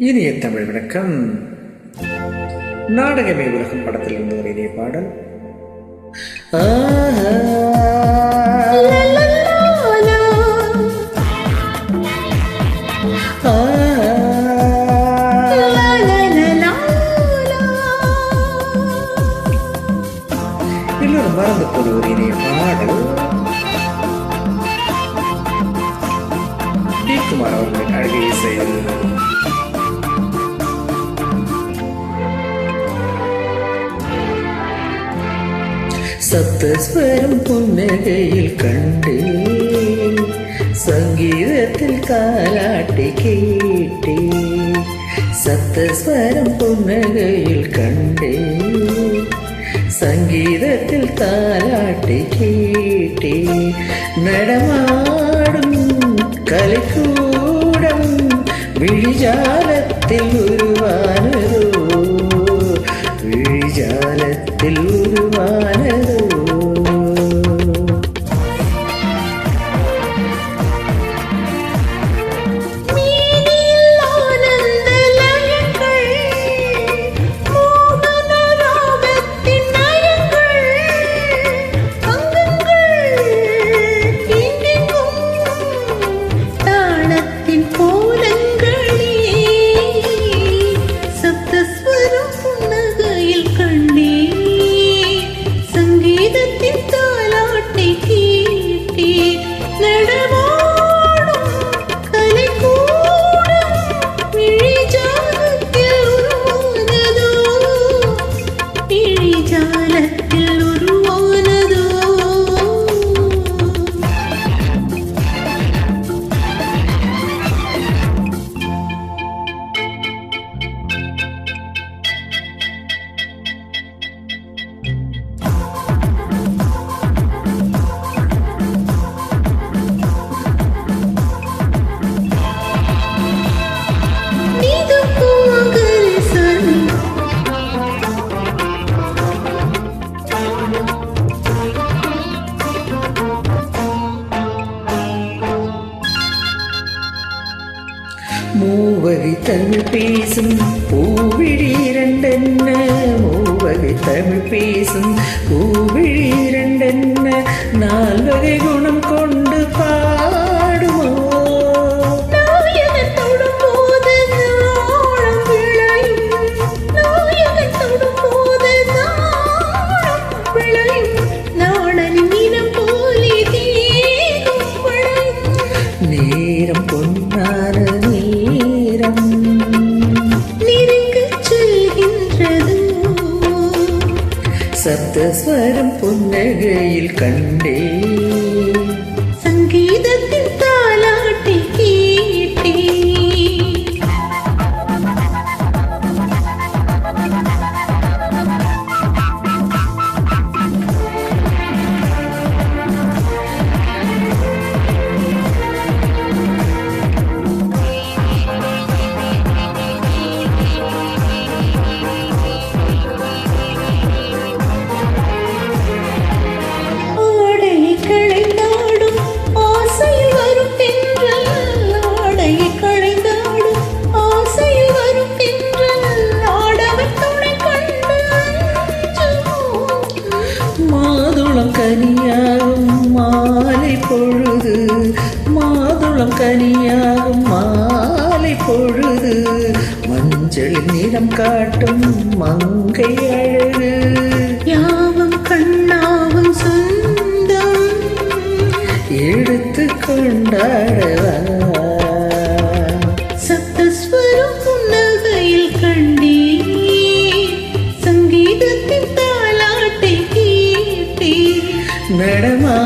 இனிய தமிழ் வணக்கம். நாடகமே உலகம் படத்தில் இருந்து ஒரு இனிய பாடல். இன்னொரு மறந்து போது ஒரு இனிய பாடல். டி. குமார் அவர்களின் அழகிய இசையில் സപ്തസ്വരം പുന്നകയിൽ കണ്ടേ. സംഗീതത്തിൽ കാലാട്ടി കേട്ടി. സപ്തസ്വരം പുന്നകയിൽ കണ്ടേ. സംഗീതത്തിൽ താലാട്ടി കേട്ടി. നടമാടും കളിക്കൂടം വിഴിജാലത്തിൽ ഉരുവാനൊരു தமிழ் பேசும் பூவிழி இரண்டென்ன மூவகை தமிழ் பேசும் பூவிழி இரண்டென்ன நால்வகை குணம் கொண்டு பாடுமோ? நாயகன் தொடும்போது சப்தஸ்வரம் புன்னகையில் கண்டே. மாதுளம் கனியாகும் மாலை பொழுது மாதுளம் கனியாகும் மாலை பொழுது மஞ்சள் நிறம் காட்டும் மங்கை அழகு. யாவும் கண்ணாவும் சொந்தம் எடுத்து கொண்டாடவா నడమా